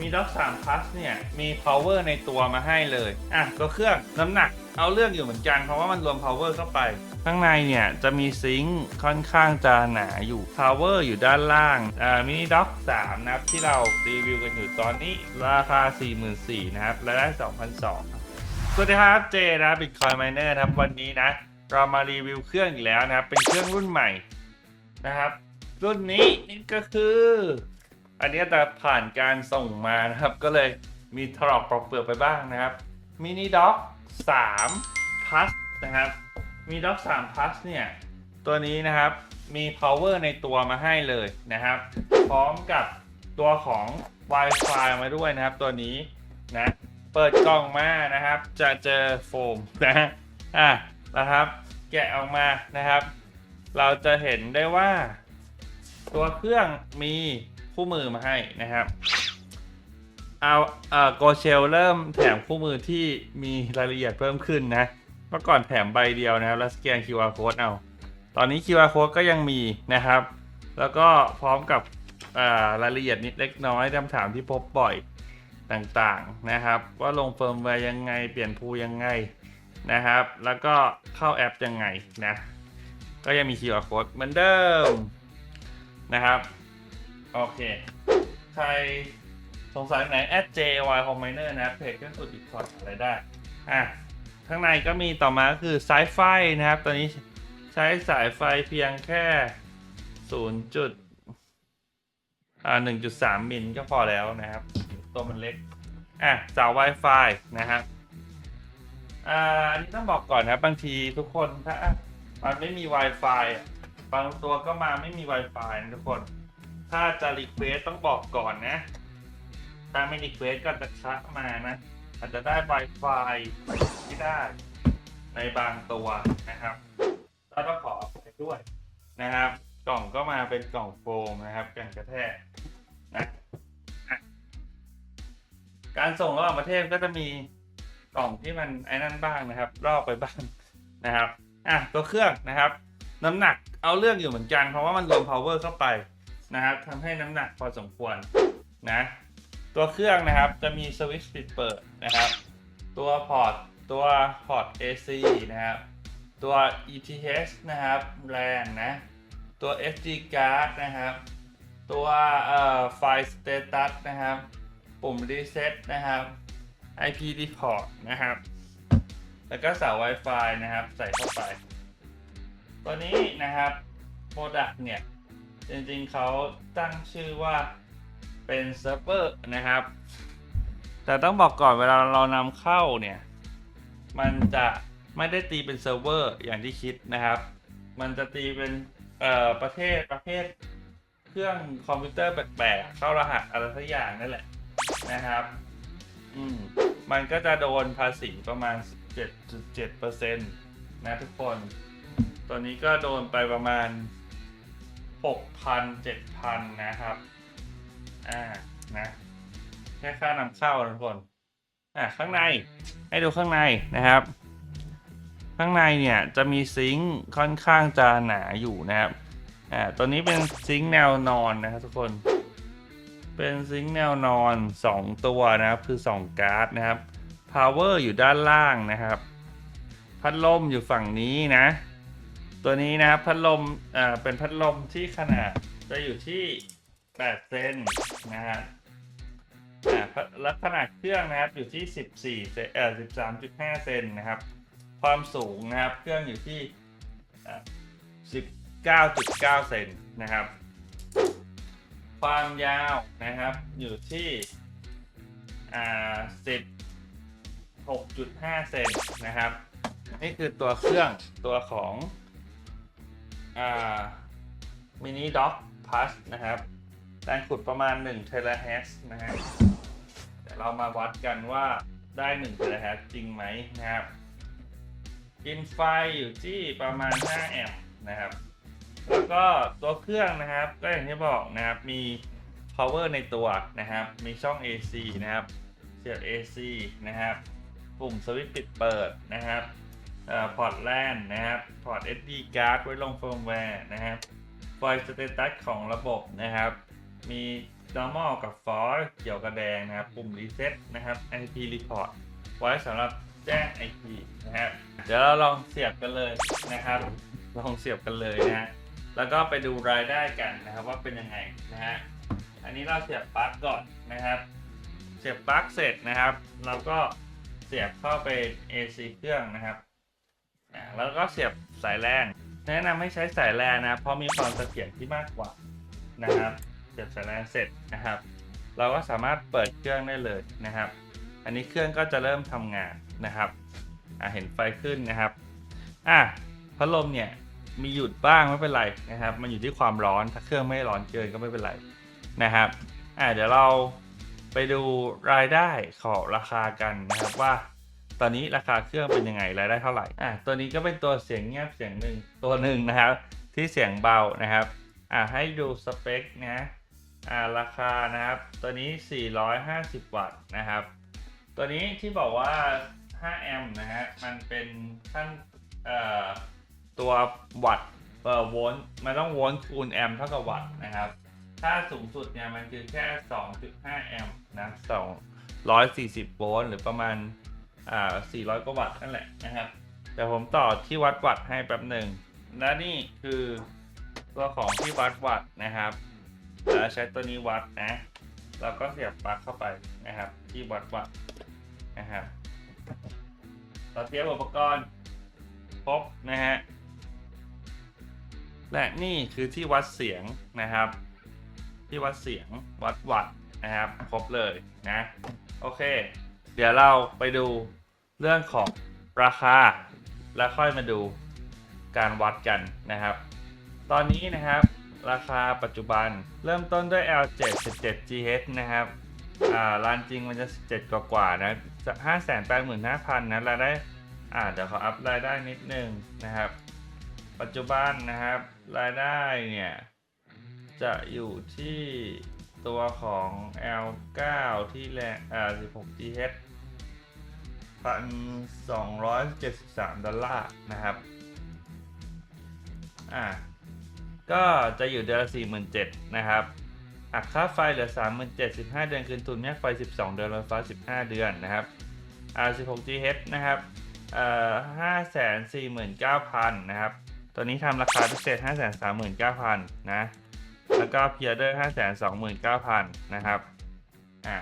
มีด็อก3 plus เนี่ย มี power ในตัวมาให้เลย อะ ตัวเครื่องน้ำหนักเอาเรื่องอยู่เหมือนกัน เพราะว่ามันรวม power เข้าไป ข้างในเนี่ย จะมีซิงค์ค่อนข้างจะหนาอยู่ power อยู่ด้านล่าง อ่ามินิด็อก3นะครับ ที่เรารีวิวกันอยู่ตอนนี้ราคา 44,000นะครับรายได้ 2,200สวัสดีครับเจนะ Bitcoin Miner นะครับวันนี้นะ เรามารีวิวเครื่องอีกแล้วนะครับเป็นเครื่องรุ่นใหม่นะครับ รุ่นนี้นี่ก็คือ อันนี้แต่ผ่านการส่งมานะครับ ก็เลยมีถลอกปลอกเปลือกไปบ้างนะครับมินิด็อก3 plus นะครับมินิด็อก3 plus เนี่ย ตัวนี้นะครับมี power ในตัวมาให้เลยนะครับ พร้อมกับตัวของ Wi-Fi มาด้วยนะครับ ตัวนี้นะเปิดกล่องมานะครับ จะเจอโฟมนะฮะอะนะครับ แกะออกมานะครับ เราจะเห็นได้ว่า ตัวเครื่องมี คู่มือมาให้นะครับเอาเอ่อโกเชลเริ่มแถมคู่มือที่มีรายละเอียดเพิ่มขึ้นนะ เมื่อก่อนแถมใบเดียวนะครับแล้วสแกน QR code เอา ตอนนี้ QR code ก็ยังมีนะครับ แล้วก็พร้อมกับอ่ารายละเอียดนิดเล็กน้อยคำถามที่พบบ่อยต่างๆนะครับ ว่าลงเฟิร์มแวร์ยังไงเปลี่ยนพูยังไงนะครับ แล้วก็เข้าแอปยังไงนะ ก็ยังมี QR code เหมือนเดิมนะครับ โอเค ใครสงสัยไหน @jy combiner นะเพจเครื่องสุดอีกคอร์อะไรได้ อะ ข้างในก็มีต่อมาก็คือสายไฟนะครับ ตอนนี้ใช้สายไฟเพียงแค่ 0. จุดอ่า1.3มิลก็พอแล้วนะครับ ตัวมันเล็ก อะสา Wi-Fi นะครับอ่าอันนี้ต้องบอกก่อนนะครับบางทีทุกคนถ้ามันไม่มี Wi-Fi บางตัวก็มาไม่มี Wi-Fi นะทุกคน ถ้าจะรีเควสต้องบอกก่อนนะ ถ้าไม่รีเควสก็จะชักมานะ อาจจะได้ Wi-Fi ที่ได้ในบางตัวนะครับแล้วก็ขอไปด้วยนะครับ กล่องก็มาเป็นกล่องโฟมนะครับกันกระแทกนะอะการส่งระหว่างประเทศก็จะมีกล่องที่มันไอ้นั่นบ้างนะครับรอบไปบ้างนะครับอะตัวเครื่องนะครับ น้ำหนักเอาเรื่องอยู่เหมือนกันเพราะว่ามันรวม power เข้าไป นะครับทำให้น้ำหนักพอสมควรนะตัวเครื่องนะครับจะมีสวิตช์ปิดเปิดนะครับ ตัวพอร์ตตัวพอร์ต AC นะครับ ตัว ETH นะครับ LAN นะตัว SD card นะครับ ตัวเอ่อไฟล์ status นะครับ ปุ่ม reset นะครับ IP report นะครับ แล้วก็เสา Wi-Fi นะครับ ใส่เข้าไป ตัวนี้นะครับ Product เนี่ย จริงๆเขาตั้งชื่อว่าเป็นเซิร์ฟเวอร์นะครับ แต่ต้องบอกก่อนเวลาเรานำเข้าเนี่ย มันจะไม่ได้ตีเป็นเซิร์ฟเวอร์อย่างที่คิดนะครับ มันจะตีเป็นประเทศประเภทเครื่องคอมพิวเตอร์แปลกๆเข้ารหัสอะไรสักอย่างนั่นแหละนะครับ อืมมันก็จะโดนภาษีประมาณ 7.7%นะทุกคนตัวนี้ก็โดนไปประมาณ 6,000 7,000 นะครับ อ่า นะ แค่ค่านำเข้าทุกคน อ่าข้างใน ให้ดูข้างในนะครับ ข้างในเนี่ยจะมีซิงค์ค่อนข้างจะหนาอยู่นะครับ อ่า ตัวนี้เป็นซิงค์แนวนอนนะครับทุกคน เป็นซิงค์แนวนอน 2 ตัวนะครับ คือ 2 การ์ดนะครับ power อยู่ด้านล่างนะครับ พัดลมอยู่ฝั่งนี้นะ ตัวนี้นะครับพัดลมอ่าเป็นพัดลมที่ขนาดจะอยู่ที่ 8 เซนนะฮะอ่าละขนาดเครื่องนะครับอยู่ที่ 14เซนเอ่อ13.5 เซนนะครับ ความสูงนะครับเครื่องอยู่ที่19.9 เซนนะครับ ความยาวนะครับอยู่ที่อ่า16.5 เซนนะครับ นี่คือตัวเครื่องตัวของ มินิด็อกพัสนะครับแรงขุดประมาณ1เทราเฮิรตซ์นะฮะเดี๋ยวเรามาวัดกันว่าได้1เทราเฮิรตซ์จริงไหมนะครับ กินไฟอยู่ที่ประมาณ 5 แอมป์นะครับ แล้วก็ตัวเครื่องนะครับ ก็อย่างที่บอกนะครับมี power ในตัวนะครับ มีช่อง AC นะครับ เสียบ AC นะครับ ปุ่มสวิตช์ปิดเปิดนะครับ พอร์ตแลนนะครับพอร์ต SD card ไว้ลงเฟิร์มแวร์นะครับไฟล์สเตตัสของระบบนะครับ มี normal กับ false เกี่ยวกับแดงนะครับ ปุ่ม reset นะครับ IP report ไว้สำหรับแจ้ง IP นะครับ เดี๋ยวเราลองเสียบกันเลยนะครับ ลองเสียบกันเลยนะฮะแล้วก็ไปดูรายได้กันนะครับว่าเป็นยังไงนะฮะ อันนี้เราเสียบปลั๊กก่อนนะครับ เสียบปลั๊กเสร็จนะครับ เราก็เสียบเข้าไป AC เครื่องนะครับ แล้วก็เสียบสายแลนแนะนำให้ใช้สายแลนนะ เพราะมีความเสถียรที่มากกว่านะครับ เสียบสายแลนเสร็จนะครับ เราก็สามารถเปิดเครื่องได้เลยนะครับ อันนี้เครื่องก็จะเริ่มทำงานนะครับอ่าเห็นไฟขึ้นนะครับอะพัดลมเนี่ยมีหยุดบ้างไม่เป็นไรนะครับ มันอยู่ที่ความร้อนถ้าเครื่องไม่ร้อนเกินก็ไม่เป็นไรนะครับอ่าเดี๋ยวเราไปดูรายได้ของราคากันนะครับว่า ตอนนี้ราคาเครื่องเป็นยังไงรายได้เท่าไหร่อ่าตัวนี้ก็เป็นตัวเสียงเงียบเสียงหนึ่งตัวหนึ่งนะครับ ที่เสียงเบานะครับอ่าให้ดูสเปคนะอ่าราคานะครับตัวนี้ 450 วัตต์นะครับ ตัวนี้ที่บอกว่า 5 แอมป์นะฮะมันเป็นขั้นเอ่อตัววัตต์เอ่อโวลต์มันต้องโวลต์คูณแอมป์เท่ากับวัตต์นะครับถ้าสูงสุดเนี่ยมันคือแค่ 2.5 แอมป์นะ240 โวลต์หรือประมาณ อ่า400 กว่าวัตต์นั่นแหละนะครับแต่ผมต่อที่วัดวัตต์ให้แป๊บหนึ่งและนี่คือตัวของที่วัดวัตต์นะครับแล้วใช้ตัวนี้วัดนะ เราก็เสียบปลั๊กเข้าไปนะครับ ที่วัดวัตต์นะครับเราเตรียมอุปกรณ์ครบนะฮะและนี่คือที่วัดเสียงนะครับ ที่วัดเสียงวัดวัตต์นะครับ ครบเลยนะ โอเค เดี๋ยวเราไปดู เรื่องของราคา แล้วค่อยมาดูการวัดกันนะครับ ตอนนี้นะครับราคาปัจจุบันเริ่มต้นด้วย L7 17 GHz นะครับอ่าลานจริงมันจะ 17 กว่ากว่านะ585,000นะรายได้อ่าเดี๋ยวขออัพรายได้นิดนึงนะครับ ปัจจุบันนะครับ รายได้เนี่ย จะอยู่ที่ตัวของ L9 ที่แรงอ่า16 Ghz 1,273 ดอลลาร์นะครับ อ่า ก็จะอยู่เดือนละ47,000นะครับอักค่าไฟเหลือ 37,015 เดือน คืนทุนแม่ไฟ 12 เดือนรถไฟ15 เดือนนะครับ R16 GH นะครับเอ่อ549,000 นะครับ ตัวนี้ทำราคาพิเศษ 539,000 นะ แล้วก็เพียร์เดอร์529,000 นะครับ อ่า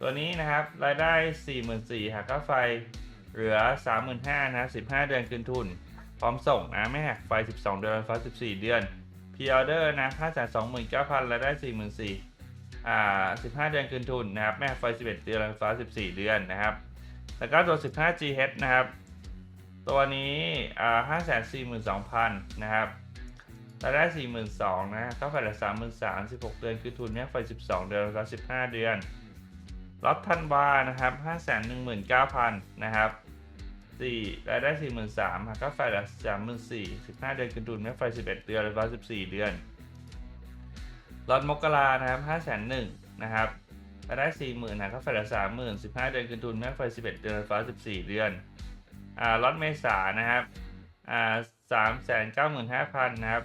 ตัวนี้นะครับรายได้ 44,000หักค่าไฟเหลือ 35,000นะ15 เดือนคืนทุน พร้อมส่งนะไม่หักไฟ 12 เดือนไฟ14 เดือนพ r ออเดอร์นะ529,000รายได้ 44,000อ่า15 เดือนคืนทุนนะครับไม่หักไฟ 11 เดือนไฟฟ้า 14 เดือนนะครับแล้วก็ตัว 15GH นะครับ ตัวนี้อ่า542,000นะครับรายได้ 42,000นะค่าไฟเหลือ33,000 16 เดือนคืนทุนไม่หักไฟ 12 เดือนไฟฟ้า15 เดือน ล็อตทันวานะครับ5 1 9 0 0 0นะครับ4รายได้ 43,000หักค่าไฟลือ34,000 15 เดือนคืนทุนไม่ไฟ 11 เดือนไฟฟ้า14 เดือนล็อตมกรานะครับ5 1 0 0 0นะครับรายได้ 40,000หักค่าไฟลือ30,000 15 เดือนคืนทุนไม่ไฟ 11 เดือนไฟฟ้า14 เดือนอ่าล็อตเมษานะครับอ่า395,000นะครับ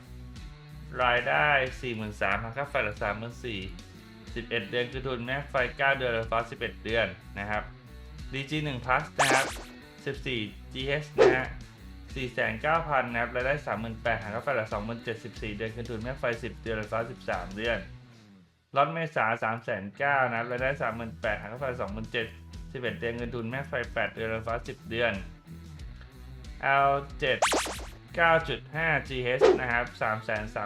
รายได้ 43,000หักค่าไฟลือ34,000 11 เดือนคือทุนแม็กไฟ 9 เดือนฟ้า11 เดือนนะครับ DG 1 plus นะครับ 14 GH นะฮะ49,000นะครับรายได้ 38,000หากาแฟละ27,014เดือนคืนทุนแม็กไฟ 10 เดือนฟ้า13 เดือนล็อตเมษา3,900นะครับรายได้ 38,000หากาแฟ27,000 11 เดือนเงินทุนแม็กไฟ 8 เดือนฟ้า 10 เดือน L7 9.5 GH นะครับ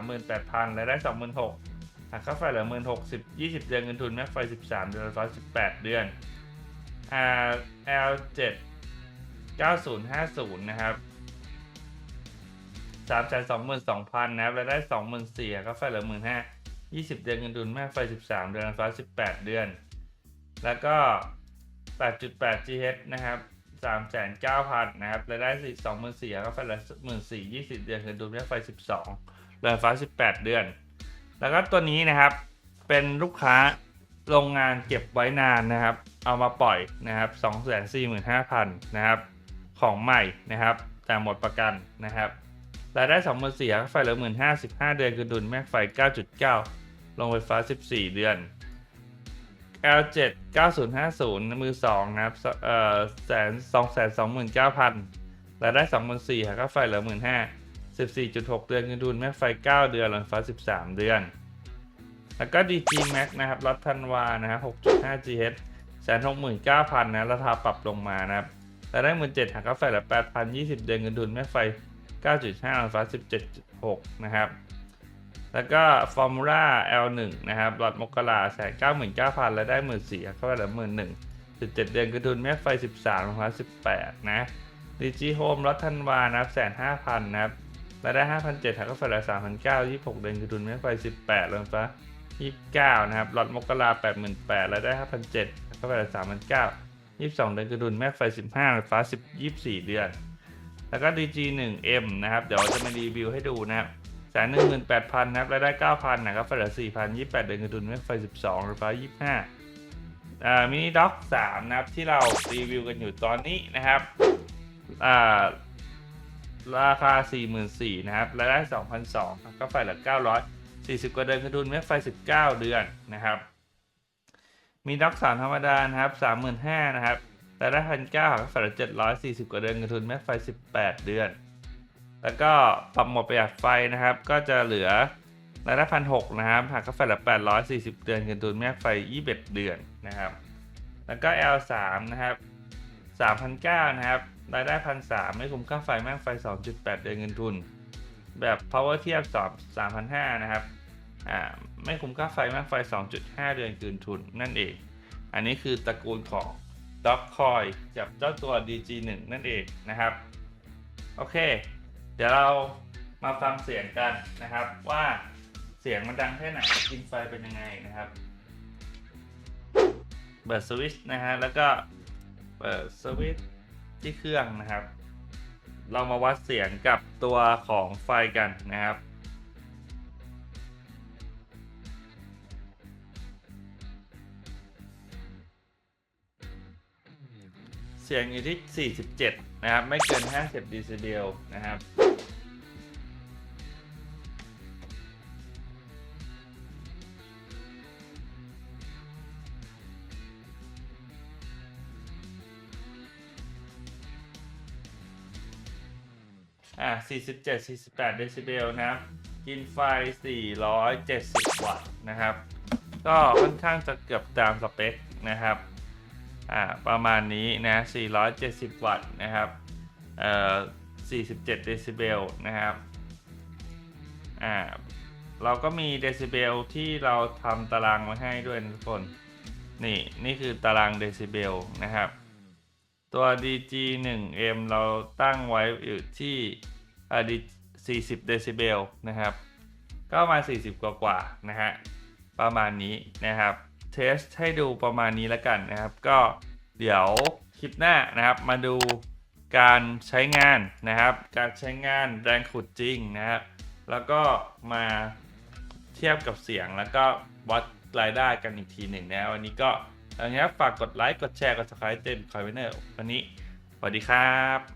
338,000รายได้ 26,000 หักค่าไฟเหลือหมื่นหกสิบยี่สิบเดือนเงินทุนแม็กไฟสิบสามเดือนไฟฟ้าสิบแปดเดือน R L เจ็ดเก้าศูนย์ห้าศูนย์นะครับสามแสนสองหมื่นสองพันนะครับรายได้สองหมื่นสี่กค่าไฟเหลือหมื่นห้ายี่สิบเดือนเงินทุนแม็กไฟสิบสามเดือนไฟฟ้าสิบแปดเดือน แล้วก็แปดจุดแปด GH นะครับสามแสนเก้าพันนะครับรายได้สี่สองหมื่นสี่กค่าไฟเหลือหมื่นสี่ยี่สิบเดือนเงินทุนแม็กไฟสิบสองเดือนฟ้าสิบแปดเดือน แล้วก็ตัวนี้นะครับเป็นลูกค้าโรงงานเก็บไว้นานนะครับ เอามาปล่อยนะครับ 245,000นะครับ ของใหม่นะครับ แต่หมดประกันนะครับรายได้2 4 0 0 0ไฟเหลือ1 5 15เดือนคืนดุลแม็กไฟ 9.9 ลงไฟฟ้า 14 เดือน L7 9050 มือ2นะครับเอ่อแสนสองแสนสองหมื่นเก้าพันรายได้สองหมื่นสี่กค่าไฟเหลือหมื่นห้า สิบสี่จุดหกเดือนเงินทุนแม่ไฟเก้าเดือนหลงไฟฟ้าสิบสามเดือน แล้วก็ DG Max นะครับรัฐธันวานะครับ6.5 GH แสนหกหมื่นเก้าพันนะราคาปรับลงมานะครับรายได้หมื่นเจ็ดหักค่าไฟเหลือแปดพันยี่สิบเดือนเงินทุนแม่ไฟเก้าจุดห้าลงไฟฟ้าสิบเจ็ดหกนะครับ แล้วก็ Formula L1 นะครับหลอดมกราแสนเก้าหมื่นเก้าพันแล้วได้หมื่นสี่เข้าไปแล้วหมื่นหนึ่งจุดเจ็ดเดือนกระทุนแม่ไฟสิบสามพันสิบแปดนะดีจีโฮมรถธันวานะครับแสนห้าพันนะครับ แล้วได้ห้าพันเจ็ดเข้าไปแล้วสามพันเก้ายี่หกเดือนกระทุนแม่ไฟสิบแปดเลงฟ้ายี่สิบเก้านะครับหลอดมกราแปดหมื่นแปดแล้วได้ห้าพันเจ็ดเข้าไปแล้วสามพันเก้ายี่สิบสองเดือนกระทุนแม่ไฟสิบห้าลงฟ้าสิบยี่สิบสี่เดือน แล้วก็ DG 1 M นะครับ เดี๋ยวจะมารีวิวให้ดูนะครับแสนหนึ่งหมื่นแปดพันนะครับรายได้เก้าพันนะครับไฟเหลือสี่พันยี่แปดเดือนเงินทุนไม่ไฟสิบสองหรือไฟยี่ห้าอ่ามินิด็อกสามนะครับที่เรารีวิวกันอยู่ตอนนี้นะครับอ่า ราคาสี่หมื่นสี่นะครับรายได้สองพันสองก็ไฟลือเก้าร้อยสี่สิบกว่าเดือนเงินทุนไม่ไฟสิบเก้าเดือนนะครับ มีด็อกสามธรรมดานะครับสามหมื่นห้านะครับรายได้พันเก้าก็ไฟลือเจ็ดร้อยสี่สิบกว่าเดือนเงินทุนไม่ไฟสิบแปดเดือน แล้วก็ปรับหมดประหยัดไฟนะครับ ก็จะเหลือรายได้พันหกนะครับหักค่าไฟละแปดร้อยสี่สิบเดือนเงินทุนแม่ไฟยี่สิบเดเดือนนะครับ แล้วก็ L สามนะครับสามพันเก้านะครับ รายได้พันสามไม่คุ้มค่าไฟแม่งไฟสองจุดแปดเดือนเงินทุน แบบ power เทียบสอบสามพันห้านะครับ อ่า ไม่คุ้มค่าไฟแม่งไฟสองจุดห้าเดือนคืนทุนนั่นเอง อันนี้คือตระกูลของ d o c c o i กับเจ้าตัว DG1 นั่นเองนะครับ โอเค เดี๋ยวเรามาฟังเสียงกันนะครับว่าเสียงมันดังแค่ไหนกินไฟเป็นยังไงนะครับ เปิดสวิตช์นะฮะแล้วก็เปิดสวิตช์ ที่เครื่องนะครับ เรามาวัดเสียงกับตัวของไฟกันนะครับเสียงอยู่ที่ 47 นะครับ ไม่เกิน 50ดซิเบลนะครับ อ่า47 48 เดซิเบลนะครับ กินไฟ 470 วัตต์นะครับ ก็ค่อนข้างจะเกือบตามสเปคนะครับ อ่า ประมาณนี้นะ 470 วัตต์นะครับ เอ่อ 47 เดซิเบลนะครับ อ่า เราก็มีเดซิเบลที่เราทำตารางมาให้ด้วยทุกคน นี่ นี่คือตารางเดซิเบลนะครับตัว DG 1 M เราตั้งไว้อยู่ที่ อ่า40 เดซิเบลนะครับ ก็มา40 กว่ากว่านะฮะ ประมาณนี้นะครับ เทสให้ดูประมาณนี้แล้วกันนะครับ ก็เดี๋ยวคลิปหน้านะครับ มาดูการใช้งานนะครับ การใช้งานแรงขุดจริงนะครับ แล้วก็มาเทียบกับเสียงแล้วก็วัดรายได้กันอีกทีหนึ่งนะวันนี้ก็อย่างนี้ฝากกดไลค์ กดแชร์ กด subscribe เต็มคอยไว้เนอร์วันนี้สวัสดีครับ